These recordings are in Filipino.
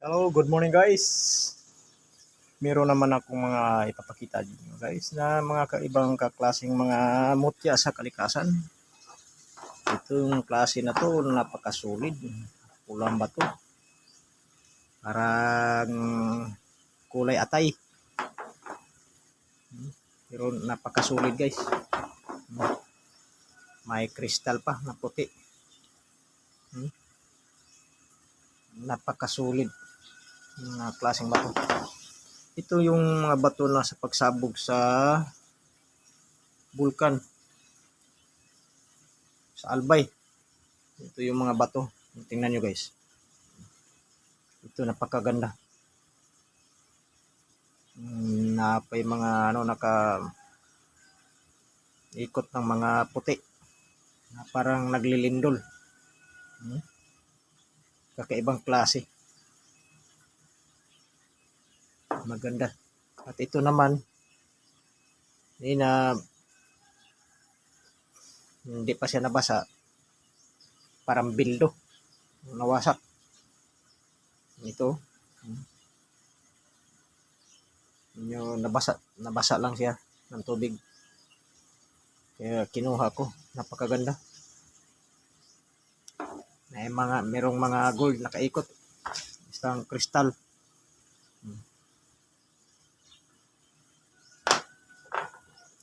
Hello, good morning guys. Meron naman akong mga ipapakita dito guys na mga kaibang kaklaseng mga mutya sa kalikasan. Itong klase na to napakasulit. Pulang bato. Parang kulay atay. Pero napakasulit guys. May kristal pa na puti. Hmm? Na klaseng bato. Ito yung mga bato na sa pagsabog sa bulkan. Sa Albay. Ito yung mga bato. Tingnan nyo guys. Ito napakaganda. Mm, Napay mga ano naka ikot ng mga puti na parang naglilindol. Hmm? Kakaibang klase. Maganda. At ito naman, hindi na hindi pa siya nabasa. Parang bildo. Nawasak. Ito. Yung nabasa, nabasa lang siya ng tubig. Kaya kinuha ko. Napakaganda. May mga, merong mga gold nakaikot. Isang kristal.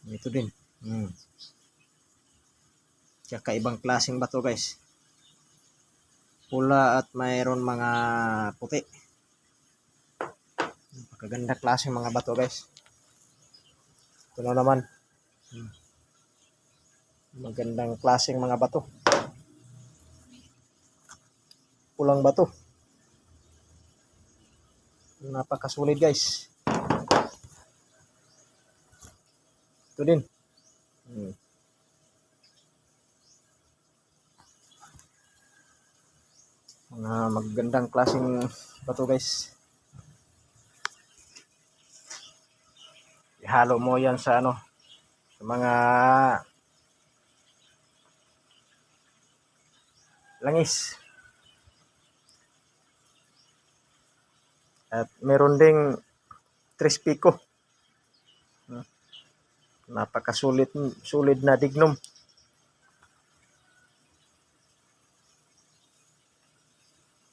Ito din. Hmm. Tsaka ibang klaseng bato guys. Pula at mayroon mga puti. Napakaganda klaseng mga bato guys. Ito na naman. Hmm. Magandang klaseng mga bato. Pulang bato. Napakasulit guys. Ito din. Hmm. Mga magandang klaseng bato guys. Ihalo mo yan sa ano, sa mga langis. At meron ding tres pico. Napakasulit sulit na dignum.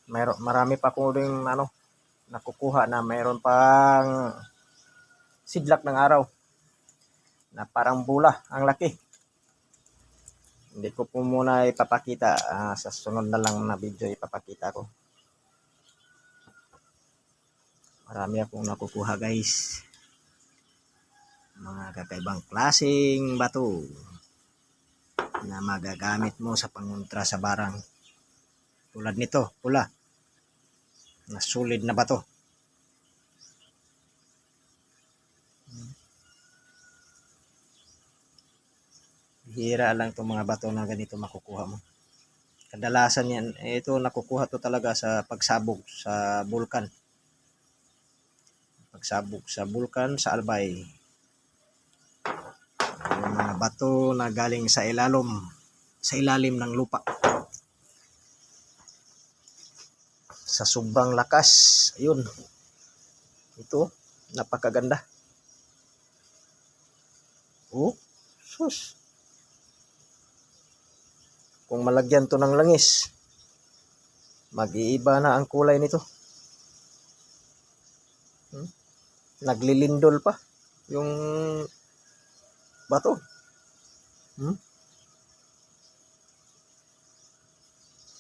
Mayroon marami pa ko ring ano nakukuha na mayroon pang sidlak ng araw na parang bula ang laki. Hindi ko po muna ipapakita ah, sa sunod na lang na video ipapakita ko. Marami akong nakukuha guys mga kakaibang klaseng bato na magagamit mo sa pangontra sa barang. Tulad nito, pula. Na solid na bato. Hira lang itong mga bato na ganito makukuha mo. Kadalasan yan, eh, ito nakukuha to talaga sa pagsabog sa bulkan. Pagsabog sa bulkan, sa albay mga bato na galing sa ilalom sa ilalim ng lupa. Sa sobrang lakas ayun. Ito napakaganda. Oh sus. Kung malagyan to ng langis mag-iiba na ang kulay nito. Hmm? naglilindol pa yung bato. Hmm?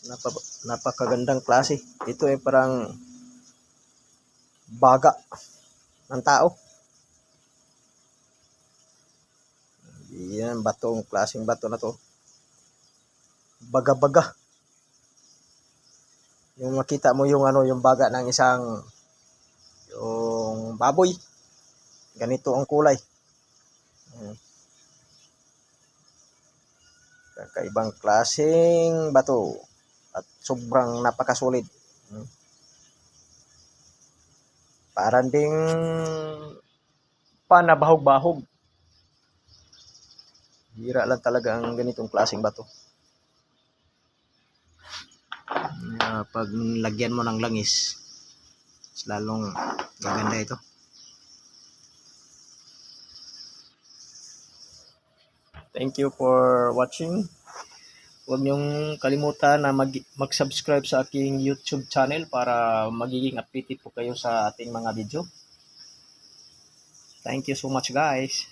Napa, napakagandang klase. Ito ay parang baga ng tao. Yan, batong klaseng bato na to. Baga-baga. Yung makita mo yung ano, yung baga ng isang yung baboy. Ganito ang kulay. Kakaibang klaseng bato at sobrang napakasulit. Hmm. Parang ding panabahog-bahog. Hira lang talaga ang ganitong klaseng bato. Na pag lagyan mo ng langis, lalong gaganda ito. Thank you for watching. Huwag niyong kalimutan na mag, mag-subscribe sa aking YouTube channel para magiging updated po kayo sa ating mga video. Thank you so much guys.